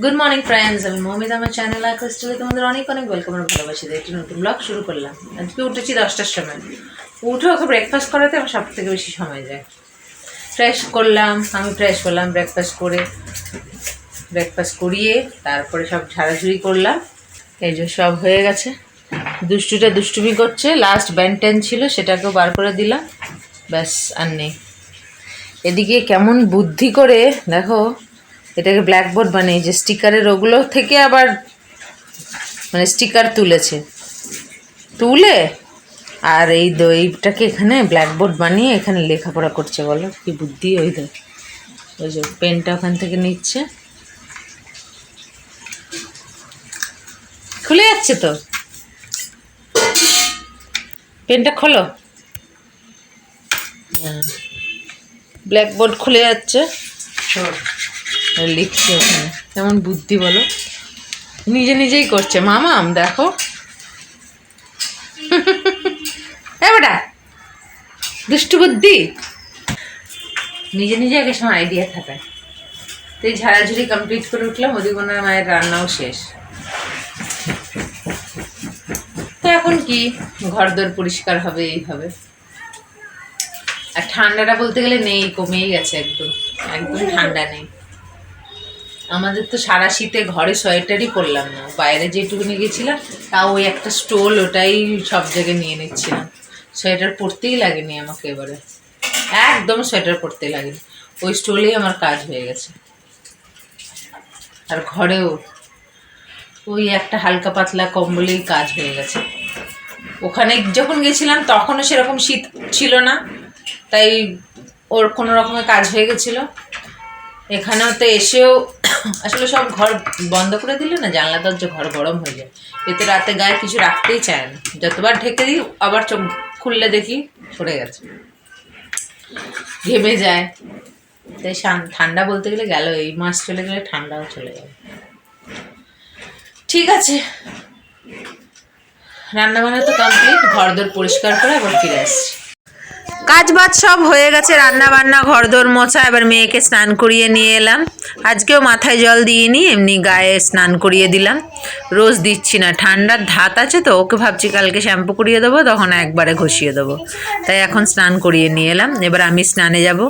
Good morning friends আমি মমিদ আমার channel আর ক্রিস্টালে তোমাদের অনেক অনেক ওয়েলকাম আর ভালোবাসি দিয়ে একটি নতুন ব্লগ শুরু করলাম। আজকে উঠেছি দশটার সময়। উঠে ওকে ব্রেকফাস্ট করাতে আমার সব থেকে বেশি সময় যায়। ফ্রেশ করলাম, আমি ফ্রেশ করলাম ব্রেকফাস্ট করে। ব্রেকফাস্ট করিয়ে তারপরে সব ঝাড়াঝুড়ি করলাম। এই যে সব হয়ে গেছে। দুষ্টুটা দুষ্টুমি করছে। লাস্ট ব্যান্টেন ছিল, সেটাকেও বার করে দিলাম। ব্যাস, আর নেই। এদিকে কেমন বুদ্ধি করে, দেখো এটাকে ব্ল্যাকবোর্ড বানিয়েছে স্টিকারের ওগুলো থেকে আবার মানে স্টিকার তুলেছে। তুলে? আর এই এইটাকে এখানে ব্ল্যাকবোর্ড বানিয়ে এখানে লেখাপড়া করছে, বলো কি বুদ্ধি ওই দেখ ওই যে পেনটা ওখান থেকে নিচ্ছে। খুলে যাচ্ছে তো? পেনটা খোলো। ব্ল্যাকবোর্ড খুলে যাচ্ছে। লিখছে ওখানে। কেমন বুদ্ধি বলো? নিজে নিজেই করছে। মামাম দেখো। এ বেটা, দুষ্টু বুদ্ধি? নিজে নিজে আগে সময় আইডিয়া থাকে তো এই ঝাড়াঝুড়ি কমপ্লিট করে উঠলাম, ওদিক ওনার মায়ের রান্নাও শেষ। তো এখন কি? ঘরদোর পরিষ্কার হবে, এই হবে। আর ঠান্ডাটা বলতে গেলে নেই, কমেই গেছে একদম। একদম ঠান্ডা নেই। আমাদের তো সারা শীতে ঘরে সোয়েটারই পরলাম না। বাইরে যেটুকুনি গেছিলাম, তাও ওই একটা স্টোল ওটাই সব জায়গায় নিয়ে নিচ্ছিলাম। সোয়েটার পরতেই লাগেনি আমাকে এবারে। একদম সোয়েটার পরতে লাগেনি। ওই স্টোলেই আমার কাজ হয়ে গেছে। আর ঘরেও ওই একটা হালকা পাতলা কম্বলেই কাজ হয়ে গেছে। ওখানে যখন গেছিলাম তখনও সেরকম শীত ছিল না, তাই ওর কোনো রকমের কাজ হয়ে গেছিল। এখানেও তো এসেও আসলে সব ঘর বন্ধ করে দিলে না, জানলা দরজা ঘর গরম হয়ে যায়। এতে রাতে গায়ে কিছু রাখতেই চায় না। যতবার ঢেকে দিই, আবার চোখ খুললে দেখি সরে গেছে। ঘেমে যায়। তাই ঠান্ডা বলতে গেলে গেল, এই মাস চলে গেলে ঠান্ডাও চলে যাবে। ঠিক আছে। রান্না বান্না তো কমপ্লিট ঘর দোর পরিষ্কার করে আবার ফিরে আসছি। কাজ বাজ সব হয়ে গেছে রান্না বান্না ঘরদোর মোছা, এবার মেয়েকে স্নান করিয়ে নিয়ে এলাম। আজকেও মাথায় জল দিয়ে দিইনি, এমনি গায়ে স্নান করিয়ে দিলাম। রোজ দিচ্ছি না, ঠান্ডার ধাত আছে তো, ওকে ভাবছি কালকে শ্যাম্পু করিয়ে দেবো, তখন একবারে ঘষিয়ে দেবো। তাই এখন স্নান করিয়ে নিয়ে এলাম, এবার আমি স্নানে যাব।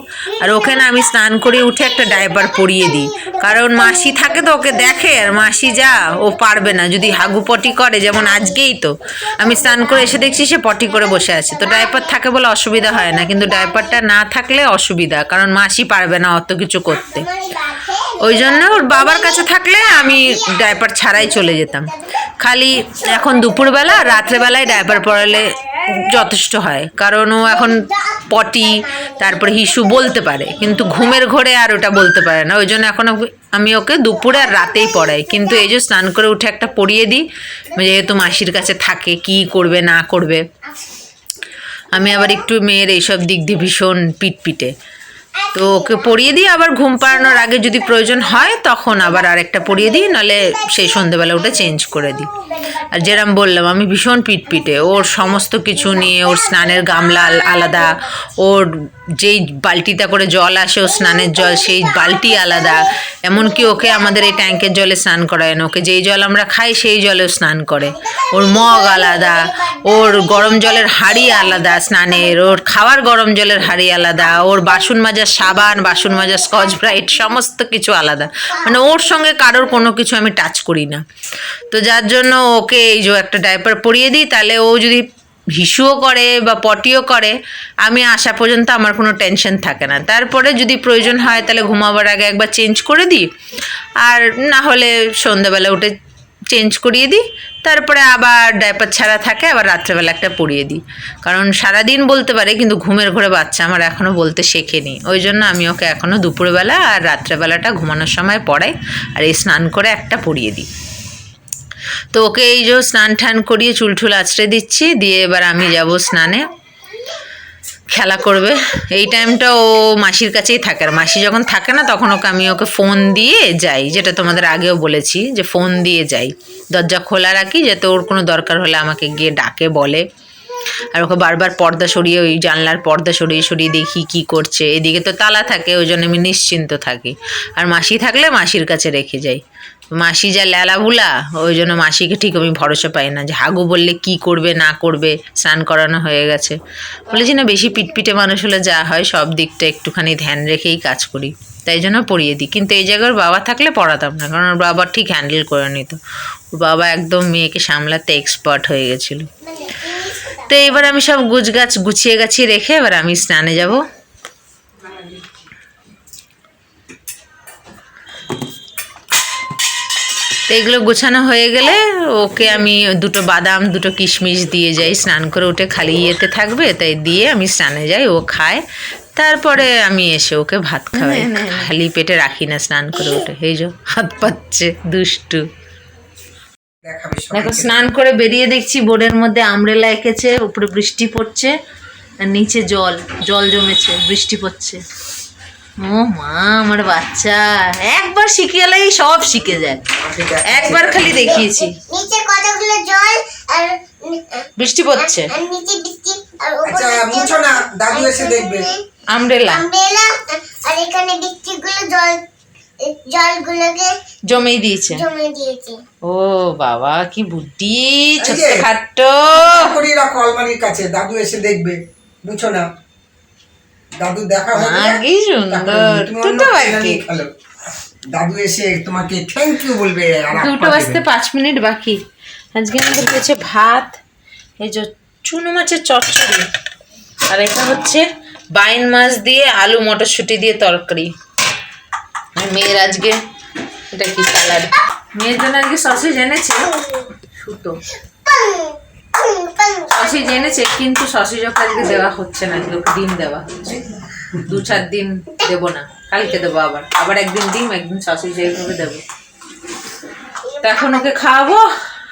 আর ওকে না আমি স্নান করিয়ে উঠে একটা ডাইপার পরিয়ে দিই। কারণ মাসি থাকে তো, ওকে দেখে, আর মাসি যা, ও পারবে না, যদি হাগু পটি করে, যেমন আজকেই তো। আমি স্নান করে এসে দেখছি সে পটি করে বসে আছে, তো ডাইপার থাকে বলে অসুবিধা হয় না, কিন্তু ডাইপারটা না থাকলে অসুবিধা, কারণ মাসি পারবে না অত কিছু করতে। ওই জন্য ওর বাবার কাছে থাকলে আমি ডাইপার ছাড়াই চলে যেতাম। খালি এখন দুপুরবেলা, রাত্রেবেলায় ডাইপার পরালে যথেষ্ট হয়, কারণ ও এখন পটি, তারপরে হিসু বলতে পারে, কিন্তু ঘুমের ঘোরে আর ওটা বলতে পারে না। ওই জন্য এখন আমি ওকে দুপুরে আর রাতেই পড়াই। কিন্তু এই যে স্নান করে উঠে একটা পড়িয়ে দিই, যেহেতু মাসির কাছে থাকে, কি করবে, না করবে। আমি আবার একটু মেয়ের এইসব দিক দিয়ে ভীষণ পিটপিটে। তো ওকে পরিয়ে দিই আবার ঘুম পাড়ানোর আগে যদি প্রয়োজন হয়, তখন আবার আরেকটা পরিয়ে দিই নাহলে সেই সন্ধেবেলা ওটা চেঞ্জ করে দিই। আর যেরম বললাম, আমি ভীষণ পিটপিটে। ওর সমস্ত কিছু নিয়ে, ওর স্নানের গামলা আলাদা। ওর যেই বালতিটা করে জল আসে, ও স্নানের জল, সেই বালতি আলাদা। এমনকি ওকে আমাদের এই ট্যাঙ্কের জলে স্নান করায় না। ওকে যেই জল আমরা খাই, সেই জলেও স্নান করে। ওর মগ আলাদা। ওর গরম জলের হাঁড়ি আলাদা স্নানের। ওর খাওয়ার গরম জলের হাঁড়ি আলাদা। ওর বাসন মাজার সাবান, বাসন মাজার স্কচ, ব্রাইট, সমস্ত কিছু আলাদা। মানে ওর সঙ্গে কারোর কোনো কিছু আমি টাচ করি না। তো যার জন্য ওকে এই যে একটা ডাইপার পরিয়ে দিই, তাহলে ও যদি হিসুও করে বা পটিও করে, আমি আসা পর্যন্ত আমার কোনো টেনশন থাকে না। তারপরে যদি প্রয়োজন হয়, তাহলে ঘুমাবার আগে একবার চেঞ্জ করে দিই। আর না হলে সন্ধ্যাবেলা উঠে চেঞ্জ করিয়ে দিই, তারপরে আবার ডায়পার ছাড়া থাকে, আবার রাত্রেবেলা একটা পরিয়ে দিই। কারণ সারাদিন বলতে পারে, কিন্তু ঘুমের ঘরে বাচ্চা আমার এখনও বলতে শেখেনি। ওই জন্য আমি ওকে এখনও দুপুরবেলা আর রাত্রেবেলাটা ঘুমানোর সময় পড়াই, আর এই স্নান করে একটা পরিয়ে দিই। তো ওকে এই যে স্নান টান করিয়ে চুল টুল আছড়ে দিচ্ছি, দিয়ে এবার আমি যাব স্নানে। খেলা করবে। এই টাইমটা ও মাসির কাছেই থাকে। আর মাসি যখন থাকে না, তখন ওকে আমি ওকে ফোন দিয়ে যাই। যেটা তোমাদের আগেও বলেছি যে ফোন দিয়ে যাই। দরজা খোলা রাখি যাতে ওর কোনো দরকার হলে আমাকে গিয়ে ডাকে, বলে। আর ওকে বারবার পর্দা সরিয়ে, ওই জানলার পর্দা সরিয়ে সরিয়ে দেখি কি করছে। এদিকে তো তালা থাকে, ওই জন্য আমি নিশ্চিন্ত থাকি। আর মাসি থাকলে মাসির কাছে রেখে যাই। মাসি যা ল্যালাভুলা, ওই জন্য মাসিকে ঠিক আমি ভরসা পাই না যে হাগু বললে কি করবে, না করবে, স্নান করানো হয়ে গেছে। বলেছি, না, বেশি পিটপিটে মানুষ হলে যা হয়, সব দিকটা একটুখানি ধ্যান রেখেই কাজ করি। তাই জন্য পড়িয়ে দিই। কিন্তু এই জায়গায় বাবা থাকলে পড়াতাম না, কারণ ওর বাবা ঠিক হ্যান্ডেল করে নিত। ওর বাবা একদম মেয়েকে সামলাতে এক্সপার্ট হয়ে গেছিল। তো এবার আমি সব গুছগাছ গুছিয়ে গাছিয়ে রেখে এবার আমি স্নানে যাব। তো এগুলো গোছানো হয়ে গেলে ওকে আমি দুটো বাদাম দুটো কিশমিশ দিয়ে যাই। স্নান করে উঠে খালি ইয়েতে থাকবে তাই দিয়ে আমি স্নানে যাই ও খায়। তারপরে আমি এসে ওকে ভাত খাওয়াই। খালি পেটে রাখি না স্নান করে উঠে। এই যে হাত পাচ্ছে দুষ্টু। দেখাবে দেখো স্নান করে বেরিয়ে দেখছি বোর্ডের মধ্যে আমরেলা এঁকেছে উপরে বৃষ্টি পড়ছে আর নিচে জল জল জমেছে বৃষ্টি পড়ছে। ও মা আমার বাচ্চা। একবার শিখে গেলেই সব শিখে যায়। একবার খালি দেখিয়েছি। নিচে কতগুলো জল আর বৃষ্টি পড়ছে। আর নিচে বৃষ্টি আর আচ্ছা মুছো না দাদু এসে দেখবে। আমরেলা আমব্রেলা আর এখানে বৃষ্টিগুলো জল জলগুলোকে দিয়েছে। জমে দিয়েছে। ও বাবা কি বুদ্ধি। ছোট্ট খাট্ট। করি রাখো আলমারির কাছে দাদু এসে দেখবে। বুঝো না। দাদু দেখা হবে কি সুন্দর। দুটো বাকি। দাদু এসে তোমাকে থ্যাংক ইউ বলবে দুটো পাঁচ মিনিট বাকি। আজকে আমাদের হয়েছে ভাত এই যে চুনো মাছের চচ্চড়ি। আর এটা হচ্ছে বাইন মাছ দিয়ে আলু মটরশুঁটি দিয়ে তরকারি। মেয়ের আজকে এটা কি স্যালাড মেয়ের জন্য আজকে সসেজ এনেছে সুতো। সসেজ এনেছে কিন্তু সসেজ আজকে দেওয়া হচ্ছে না আজকে ডিম দেওয়া হচ্ছে। দু চার দিন দেবো না কালকে দেবো আবার। আবার একদিন ডিম একদিন সসেজ এইভাবে দেবো। তো এখন ওকে খাওয়াবো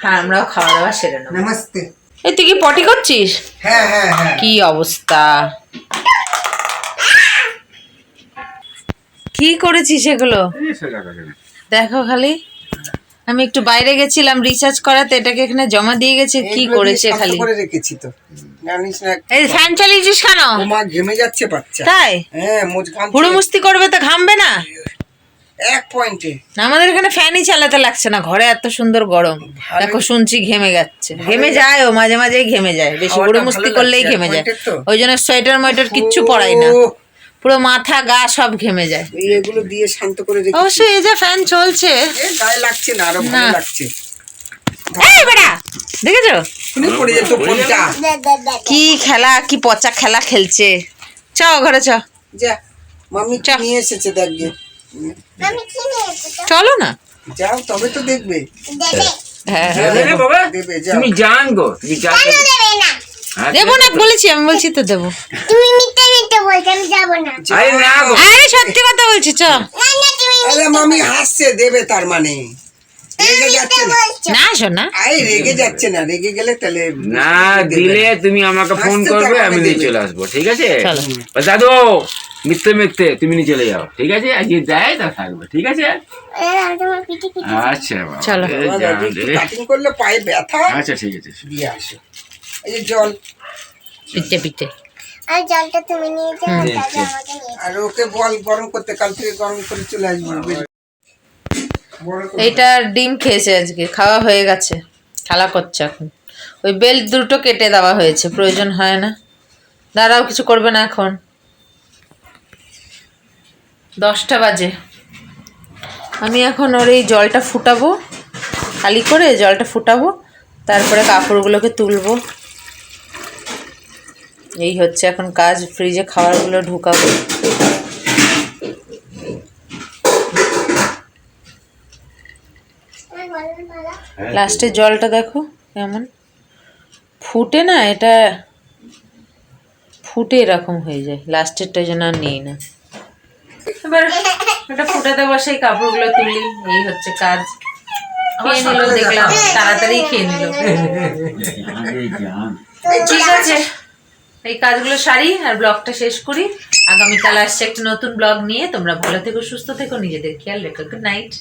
আর আমরাও খাওয়া দাওয়া সেরে নেব। নমস্তে। এই তুই কি পটি করছিস? হ্যাঁ হ্যাঁ হ্যাঁ। কি অবস্থা? কি করেছিস এগুলো? দেখো খালি। আমি একটু বাইরে গেছিলাম রিচার্জ করাতে এটাকে এখানে জমা দিয়ে গেছে কি করেছে খালি? করে রেখেছি তো। জানিস না এই ফ্যান চালিয়েছিস কেন? মা ঘেমে যাচ্ছে বাচ্চা। তাই? হ্যাঁ মোজ মুস্তি করবে তো ঘামবে না? এক পয়েন্টে। আমাদের এখানে ফ্যানই চালাতে লাগছে না ঘরে এত সুন্দর গরম। দেখো শুনছি ঘেমে যাচ্ছে। ঘেমে যায় ও মাঝে মাঝেই ঘেমে যায়। বেশি হাওয়াটা মুস্তি করলেই ঘেমে যায়। ওই জন্য সোয়েটার মোয়েটার কিচ্ছু পরাই না। পুরো মাথা গা সব ঘেমে যায়। এগুলো দিয়ে শান্ত করে রেখেছি। অবশ্যই এই যে ফ্যান চলছে। এ, গায়ে লাগছে না আরও ভালো লাগছে। এই বেটা দেখেছ? শুনে পড়ে যেত ফোনটা। কি খেলা কি পচা খেলা খেলছে। চ ঘরে চ। যা চা। নিয়ে এসেছে দেখবে চলো না। যাও তবে তো দেখবে। দেবে। হ্যাঁ দেবে তুমি জান গো না? দেবো না বলেছি আমি বলছি তো দেবো। তুমি না। আরে না গো। আরে সত্যি কথা বলছি চ। আরে মামি হাসছে দেবে তার মানে। রেগে যাচ্ছে না। না শোনা আই রেগে যাচ্ছে না রেগে গেলে তাহলে না দিলে তুমি আমাকে ফোন করবে আমি নিয়ে চলে আসব ঠিক আছে? দাদু মিথ্যে মিথ্যে তুমি নিয়ে চলে যাও ঠিক আছে? যে তা থাকবে ঠিক আছে? আচ্ছা চলো। কাটিং করলে পায়ে ব্যথা আচ্ছা ঠিক আছে দিয়ে আসো। এই জল। পিঠে পিঠে। আর জলটা তুমি নিয়ে যাও আমাকে নিয়ে আর ওকে বল গরম করতে কাল থেকে গরম করে চলে আসব এইটা ডিম খেয়েছে আজকে খাওয়া হয়ে গেছে খেলা করছে এখন। ওই বেল্ট দুটো কেটে দেওয়া হয়েছে প্রয়োজন হয় না। দাঁড়াও কিছু করবে না এখন। দশটা বাজে। আমি এখন ওর এই জলটা ফুটাবো খালি করে জলটা ফুটাবো তারপরে কাপড়গুলোকে তুলবো। এই হচ্ছে এখন কাজ ফ্রিজে খাবারগুলো ঢুকাবো। লাস্টে জলটা দেখো কেমন। ফুটে না এটা ফুটে এরকম হয়ে যায়। লাস্টেরটা যেন আর নেই না। এবার ওটা ফুটাতে বসে কাপড়গুলো তুলি। এই হচ্ছে কাজ। খেয়ে নিল দেখলাম। তাড়াতাড়ি খেয়ে নিল। ঠিক আছে। এই কাজগুলো সারি আর ব্লগটা শেষ করি। আগামীকাল আসছে একটা নতুন ব্লগ নিয়ে। তোমরা ভালো থেকো, সুস্থ থেকো, নিজেদের খেয়াল রেখো। Good night